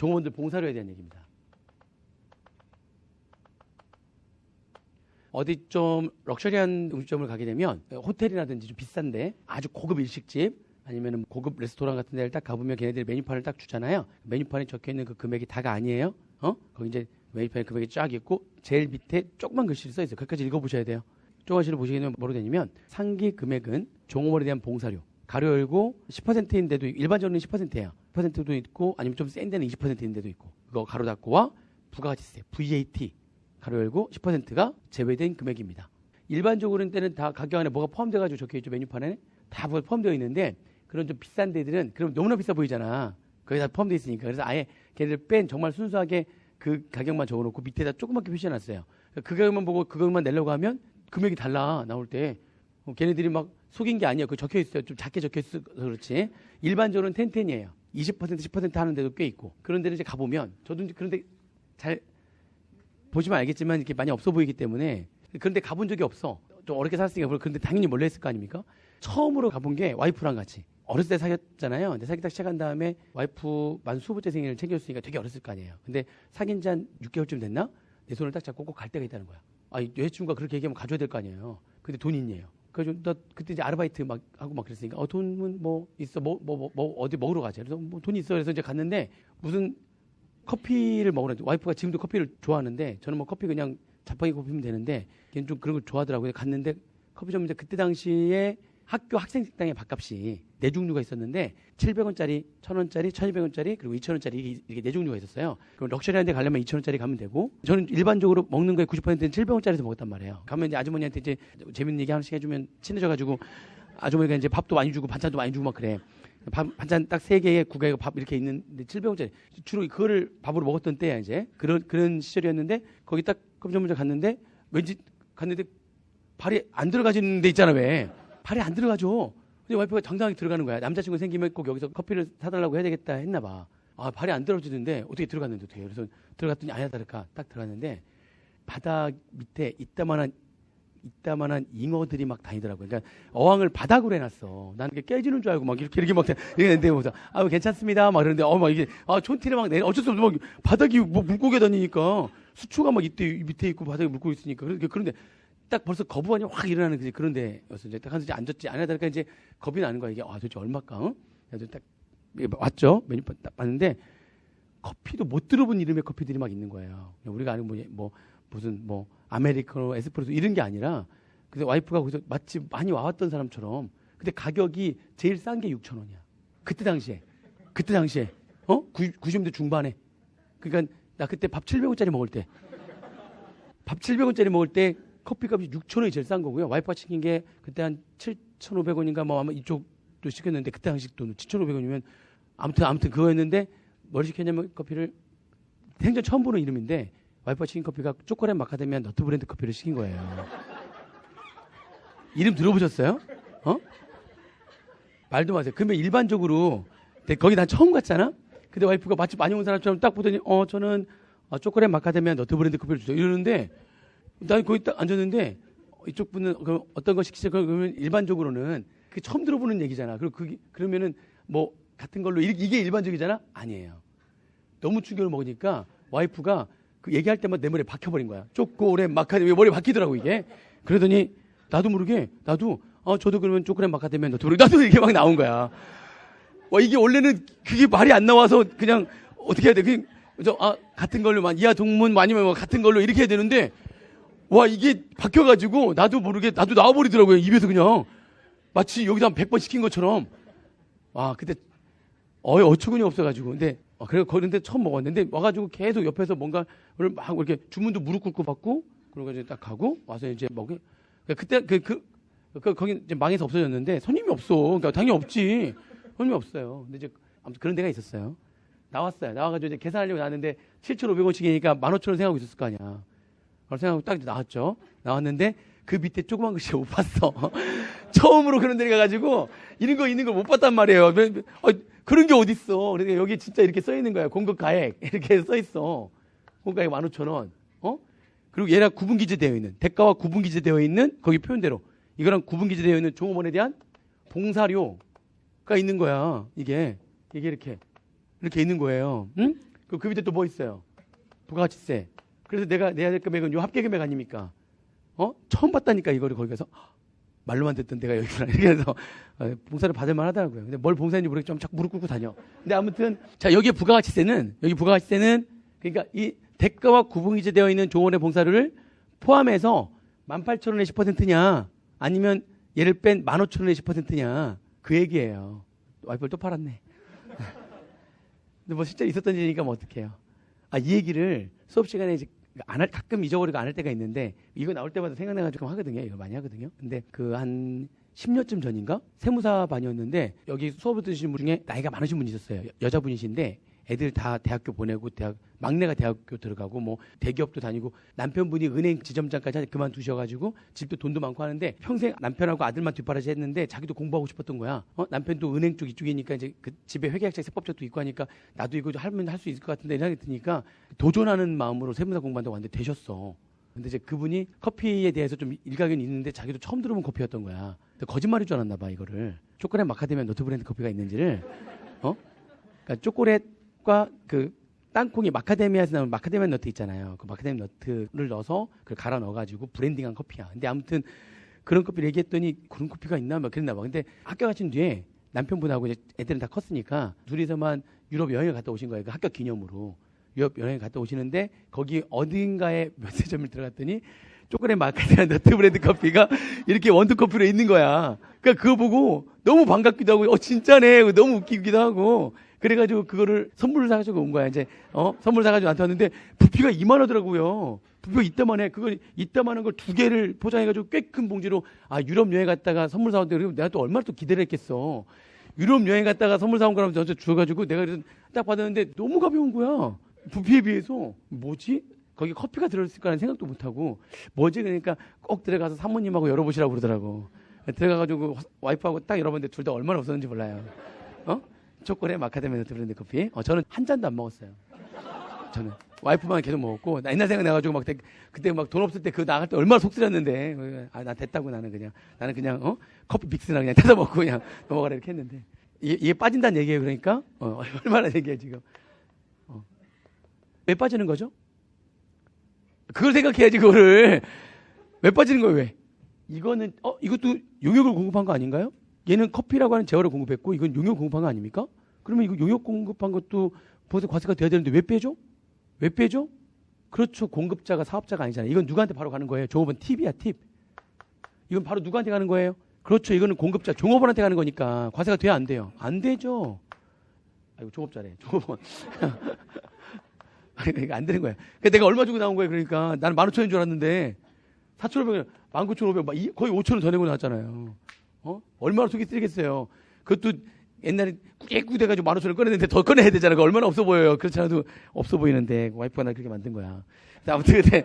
종업원들 봉사료에 대한 얘기입니다. 어디 좀 럭셔리한 음식점을 가게 되면 호텔이라든지 좀 비싼데 아주 고급 일식집 아니면 고급 레스토랑 같은 데를 딱 가보면 걔네들이 메뉴판을 딱 주잖아요. 메뉴판에 적혀 있는 그 금액이 다가 아니에요. 어? 거기 이제 메뉴판에 금액이 쫙 있고 제일 밑에 조그만 글씨를 써 있어요. 거기까지 읽어보셔야 돼요. 글씨를 보시게 되면 뭐로 되냐면 상기 금액은 종업원에 대한 봉사료 가로 열고 10%인데도 일반적으로는 10%예요. 10%도 있고 아니면 좀 센 데는 20%인 데도 있고 그거 가로 닫고와 부가가치세 VAT 가로 열고 10%가 제외된 금액입니다. 일반적으로는 때는 다 가격 안에 뭐가 포함돼가지고 적혀 있죠 메뉴판에 다 포함되어 있는데 그런 좀 비싼 데들은 그럼 너무나 비싸 보이잖아. 거기 다 포함되어 있으니까 그래서 아예 걔네들 뺀 정말 순수하게 그 가격만 적어놓고 밑에다 조그맣게 표시해놨어요. 그 가격만 보고 그것만 내려고 하면 금액이 달라 나올 때 어, 걔네들이 막 속인 게 아니에요. 그 적혀 있어요. 좀 작게 적혀 있어서 그렇지. 일반적으로는 텐텐이에요. 20% 10% 하는 데도 꽤 있고 그런 데를 이제 가보면 저도 이제 그런데 잘 보시면 알겠지만 이렇게 많이 없어 보이기 때문에 그런데 가본 적이 없어. 좀 어렵게 살았으니까 그런데 당연히 몰래 했을 거 아닙니까? 처음으로 가본 게 와이프랑 같이 어렸을 때 사귀었잖아요. 근데 사귀다 시작한 다음에 와이프 만 수번째 생일을 챙겼으니까 되게 어렸을 거 아니에요. 근데 사귄 지 한 6개월쯤 됐나? 내 손을 딱 잡고 꼭 갈 때가 있다는 거야. 아, 여자친구가 그렇게 얘기하면 가져야 될 거 아니에요. 근데 돈이 있네요. 그래서 나 그때 이제 아르바이트 막 하고 막 그랬으니까 어 돈은 뭐 있어 뭐뭐뭐 뭐, 어디 먹으러 가자. 그래서 뭐 돈이 있어 그래서 이제 갔는데 무슨 커피를 먹으라는데 와이프가 지금도 커피를 좋아하는데 저는 뭐 커피 그냥 자판기 커피면 되는데 걔는 좀 그런 걸 좋아하더라고요. 갔는데 커피점인데 그때 당시에 학교 학생 식당의 밥값이 네 종류가 있었는데 700원짜리, 1000원짜리, 1200원짜리 그리고 2000원짜리 이렇게 네 종류가 있었어요. 그럼 럭셔리한 데 가려면 2000원짜리 가면 되고 저는 일반적으로 먹는 거에 90%는 700원짜리에서 먹었단 말이에요. 가면 이제 아주머니한테 이제 재밌는 얘기 하나씩 해주면 친해져 가지고 아주머니가 이제 밥도 많이 주고 반찬도 많이 주고 막 그래. 밥, 반찬 딱 세 개에 국에 밥 이렇게 있는데 700원짜리. 주로 그거를 밥으로 먹었던 때야 이제. 그런 그런 시절이었는데 거기 딱 컴퓨터 갔는데 왠지 갔는데 발이 안 들어가지는 데 있잖아 왜. 발이 안 들어가죠. 근데 와이프가 당당하게 들어가는 거야. 남자친구 생기면 꼭 여기서 커피를 사달라고 해야 되겠다 했나 봐. 아, 발이 안 들어지는데 어떻게 들어갔는데 어떻게. 그래서 들어갔더니 아야 다를까 딱 들어갔는데 바닥 밑에 이따만한 이따만한 잉어들이 막 다니더라고요. 그러니까 어항을 바닥으로 해놨어. 나는 깨지는 줄 알고 막 이렇게 이렇게 막 이렇게 했는데 뭐서 아 괜찮습니다. 막 이러는데 어 막 이게 아 촌티를 막 내. 어쩔 수 없어 막 바닥이 뭐 물고기 다니니까 수초가 막 이때 밑에 있고 바닥에 물고 있으니까 그런데 그런데 딱 벌써 거부감이 확 일어나는 그 그런 데였어. 이제 딱 한서 앉았지. 안 하다니까 이제 겁이 나는 거야. 이게 아 도대체 얼마까? 응? 그래서 딱 왔죠. 메뉴판 딱 봤는데 커피도 못 들어본 이름의 커피들이 막 있는 거예요. 우리가 아는 뭐, 뭐 무슨 뭐 아메리카노, 에스프레소 이런 게 아니라 근데 와이프가 거기서 마치 많이 와왔던 사람처럼 근데 가격이 제일 싼 게 6천 원이야. 그때 당시에 그때 당시에 어 90대 중반에 그러니까 나 그때 밥 700원짜리 먹을 때 밥 700원짜리 먹을 때 커피값이 6천 원이 제일 싼 거고요. 와이프가 시킨 게 그때 한 7,500원인가 뭐 아마 이쪽도 시켰는데 그때 당시 돈 7,500원이면 아무튼 아무튼 그거였는데 뭘 시켰냐면 커피를 생전 처음 보는 이름인데 와이프가 시킨 커피가 초콜릿 마카데미아 너트 브랜드 커피를 시킨 거예요. 이름 들어보셨어요? 어? 말도 마세요. 그러면 일반적으로 거기 난 처음 갔잖아. 근데 와이프가 마치 많이 온 사람처럼 딱 보더니 어 저는 어, 초콜릿 마카데미아 너트 브랜드 커피를 주세요. 이러는데 난 거기 딱 앉았는데 이쪽 분은 그 어떤 거 시키죠? 그러면 일반적으로는 그 처음 들어보는 얘기잖아. 그리고 그 그러면은 뭐 같은 걸로 이게 일반적이잖아? 아니에요. 너무 충격을 먹으니까 와이프가 그 얘기할 때마다 내 머리에 박혀버린 거야. 초콜릿 마카데미아 머리에 박히더라고 이게. 그러더니 나도 모르게 나도 어 저도 그러면 초콜릿 마카데미아 너도 나도 이게 막 나온 거야. 와 이게 원래는 그게 말이 안 나와서 그냥 어떻게 해야 돼? 그냥 저 아 같은 걸로 만 이하 동문 아니면 뭐 같은 걸로 이렇게 해야 되는데 와, 이게 바뀌어가지고, 나도 모르게, 나도 나와버리더라고요. 입에서 그냥. 마치 여기다 한 100번 시킨 것처럼. 와, 그때, 어, 어처구니 없어가지고. 근데, 어, 그래, 그런데 처음 먹었는데, 와가지고 계속 옆에서 뭔가를 막 이렇게 주문도 무릎 꿇고 받고, 그러고 이제 딱 가고, 와서 이제 먹이. 그때, 그, 그, 그, 거기 이제 망해서 없어졌는데, 손님이 없어. 그러니까 당연히 없지. 손님이 없어요. 근데 이제, 아무튼 그런 데가 있었어요. 나왔어요. 나와가지고 이제 계산하려고 나왔는데, 7,500원씩이니까 15,000원 생각하고 있었을 거 아니야. 생각하고 딱 나왔죠. 나왔는데 그 밑에 조그만 글씨 못 봤어. 처음으로 그런 데 가가지고 이런 거 있는 걸 못 봤단 말이에요. 어, 그런 게 어딨어. 그러니까 여기 진짜 이렇게 써 있는 거야. 공급 가액. 이렇게 써 있어. 공급 가액 15,000원. 어? 그리고 얘랑 구분 기재되어 있는, 대가와 구분 기재되어 있는 거기 표현대로 이거랑 구분 기재되어 있는 종업원에 대한 봉사료가 있는 거야. 이게. 이게 이렇게. 이렇게 있는 거예요. 응? 그, 그 밑에 또 뭐 있어요? 부가가치세. 그래서 내가 내야 될 금액은 요 합계 금액 아닙니까? 어? 처음 봤다니까 이거를 거기 가서 말로만 듣던 데가 여기구나 이렇게 해서 어, 봉사를 받을 만 하더라고요. 근데 뭘 봉사인지 모르겠 좀 자꾸 무릎 꿇고 다녀. 근데 아무튼 자 여기에 부가가치세는 여기 부가가치세는 그러니까 이 대가와 구분기재 되어 있는 조원의 봉사료를 포함해서 18,000원의 10%냐 아니면 얘를 뺀 15,000원의 10%냐 그 얘기예요. 와이프를 또 팔았네. 근데 뭐 실제 있었던 일이니까 뭐 어떡해요. 아, 이 얘기를 수업 시간에 이제 안 할, 가끔 잊어버리고 안 할 때가 있는데 이거 나올 때마다 생각나가지고 하거든요. 이거 많이 하거든요. 근데 그 한 10년쯤 전인가 세무사 반이었는데 여기 수업을 듣으신 분 중에 나이가 많으신 분이 있었어요. 여- 여자분이신데 애들 다 대학교 보내고 대학 막내가 대학교 들어가고 뭐 대기업도 다니고 남편분이 은행 지점장까지 그만두셔가지고 집도 돈도 많고 하는데 평생 남편하고 아들만 뒷바라지 했는데 자기도 공부하고 싶었던 거야. 어? 남편도 은행 쪽 이쪽이니까 이제 그 집에 회계학자 세법적도 있고 하니까 나도 이거 하면 할 수 있을 것 같은데 생각이 드니까 도전하는 마음으로 세무사 공부한다고 왔는데 되셨어. 근데 이제 그분이 커피에 대해서 좀 일가견이 있는데 자기도 처음 들어본 커피였던 거야. 거짓말인 줄 알았나 봐 이거를. 초콜릿 마카데미아 너트 브랜드 커피가 있는지를 어? 그러니까 초콜릿과 그 땅콩이 마카데미아에서 나오는 마카데미아 너트 있잖아요. 그 마카데미아 너트를 넣어서 그걸 갈아 넣어가지고 브랜딩한 커피야. 근데 아무튼 그런 커피를 얘기했더니 그런 커피가 있나 막 그랬나 봐. 근데 학교 가신 뒤에 남편분하고 이제 애들은 다 컸으니까 둘이서만 유럽 여행을 갔다 오신 거예요. 그 학교 기념으로. 유럽 여행 갔다 오시는데 거기 어딘가에 면세점을 들어갔더니 초콜릿 마카데미아 너트 브랜드 커피가 이렇게 원두 커피로 있는 거야. 그러니까 그거 보고 너무 반갑기도 하고 어 진짜네. 너무 웃기기도 하고 그래가지고 그거를 선물을 사가지고 온 거야. 이제 어 선물 사가지고 나한테 왔는데 부피가 이만하더라고요. 부피가 이따만 해. 그걸 이따만 한 걸 두 개를 포장해가지고 꽤 큰 봉지로 아 유럽 여행 갔다가 선물 사왔는데 그러면 내가 또 얼마나 또 기대를 했겠어. 유럽 여행 갔다가 선물 사온 거라면 저한테 주어가지고 내가 딱 받았는데 너무 가벼운 거야. 부피에 비해서 뭐지? 거기 커피가 들어있을 거라는 생각도 못 하고 뭐지 그러니까 꼭 들어가서 사모님하고 열어보시라고 그러더라고. 들어가가지고 와이프하고 딱 열어봤는데 둘 다 얼마나 없었는지 몰라요. 어? 초콜릿 마카데미아 너트 브랜드 커피. 어, 저는 한 잔도 안 먹었어요. 저는 와이프만 계속 먹었고 나 옛날 생각 나가지고 막 대- 그때 막 돈 없을 때 그 나갈 때 얼마나 속쓰렸는데 아 나 됐다고 나는 그냥 나는 그냥 어 커피 믹스나 그냥 뜯어 먹고 그냥 넘어가라 이렇게 했는데 이게, 이게 빠진다는 얘기예요 그러니까 어, 얼마나 얘기해 지금 어. 왜 빠지는 거죠? 그걸 생각해야지 그거를 왜 빠지는 거예요 왜? 이거는 어 이것도 용역을 공급한 거 아닌가요? 얘는 커피라고 하는 재화를 공급했고 이건 용역 공급한 거 아닙니까? 그러면 이거 용역 공급한 것도 보세 과세가 돼야 되는데 왜 빼죠? 왜 빼죠? 그렇죠. 공급자가 사업자가 아니잖아요. 이건 누구한테 바로 가는 거예요? 종업원 팁이야, 팁. 이건 바로 누구한테 가는 거예요? 그렇죠. 이거는 공급자, 종업원한테 가는 거니까 과세가 돼야 안 돼요? 안 되죠. 아이고, 종업자래. 종업원. 이거 안 되는 거야. 그러니까 내가 얼마 주고 나온 거예요? 그러니까 나는 15,000원인 줄 알았는데 4,500원, 19,500원, 막 이- 거의 5,000원 더 내고 나왔잖아요. 어? 얼마나 속이 쓰리겠어요. 그것도 옛날에 꾸꾸꾸돼가지고 15,000원 꺼냈는데 더 꺼내야 되잖아. 그 얼마나 없어 보여요. 그렇지 않아도 없어 보이는데 와이프가 나 그렇게 만든 거야. 아무튼 근데